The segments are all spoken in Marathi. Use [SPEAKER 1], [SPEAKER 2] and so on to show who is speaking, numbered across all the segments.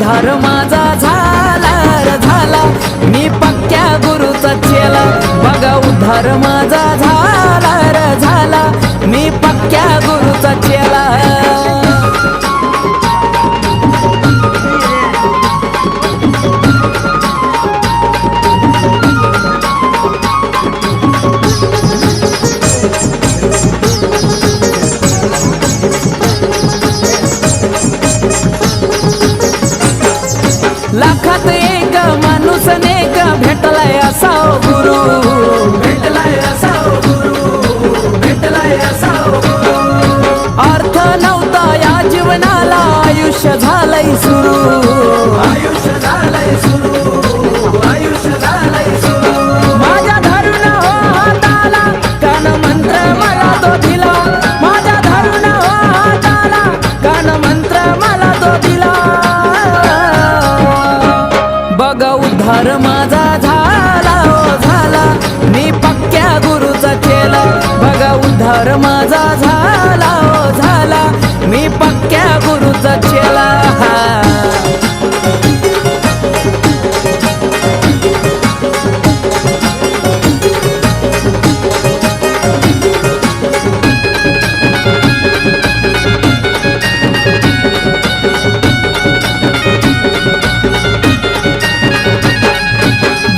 [SPEAKER 1] आधार माझा झाला झाला. मी पक्क्या गुरुचा चेला. बघा उद्धार माझा झाला झाला. मी पक्क्या गुरु असा गुरु. भेटलाय असा गुरु. भेटलाय असा अर्थ नव्हता या जीवनाला आयुष्य झालंय सुरू. माझा झाला ओ झाला मी पक्क्या गुरुचा चेला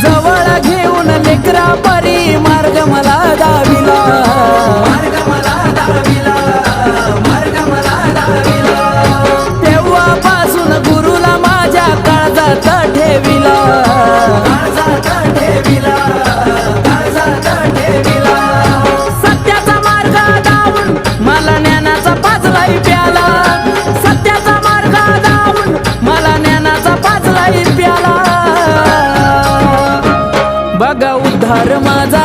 [SPEAKER 1] जवळ घेऊन लेकरा परी आहार माझा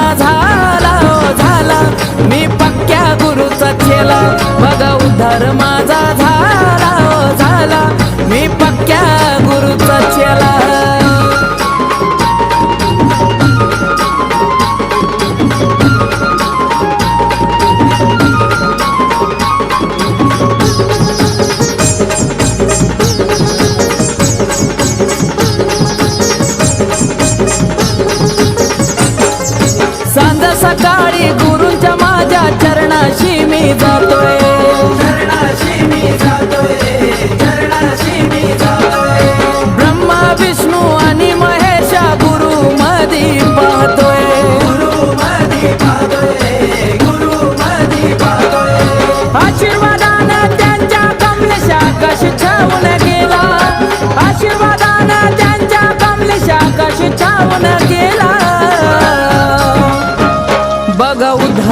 [SPEAKER 1] गुरुंच्या माझ्या चरणाशी मी जातो.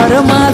[SPEAKER 1] Arma